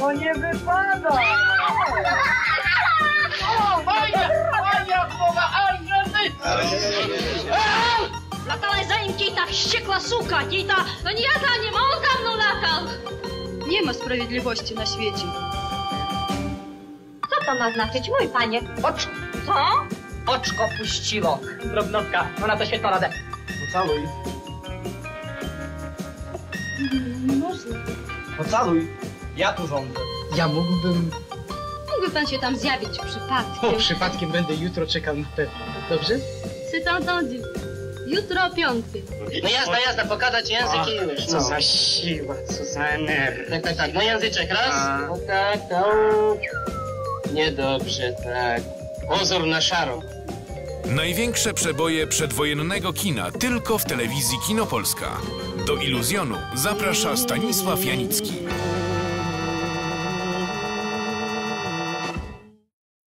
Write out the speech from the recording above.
to nie wypada! Moja, moja głowa, Angely! Latała za nim ta wściekła suka, ta, no nie ja za nim, on za mną latał. Nie ma sprawiedliwości na świecie. Co to ma znaczyć, mój panie? Ocz, Co? oczko puściło. Drobnostka, ona to świetną radę. Pocałuj. Nie można. Pocałuj. Ja tu rządzę. Ja mógłbym... Mógłby pan się tam zjawić O, przypadkiem. przypadkiem będę jutro czekał na pewno. Dobrze? C'est entendu. Jutro o piątej. No jasna, jasna, pokazać język i już. Co No. za siła, co za energia. Tak, tak, tak, no języczek, raz. A. No tak, tak. Niedobrze, tak. Pozór na szaro. Największe przeboje przedwojennego kina tylko w telewizji Kinopolska. Do iluzjonu zaprasza Stanisław Janicki.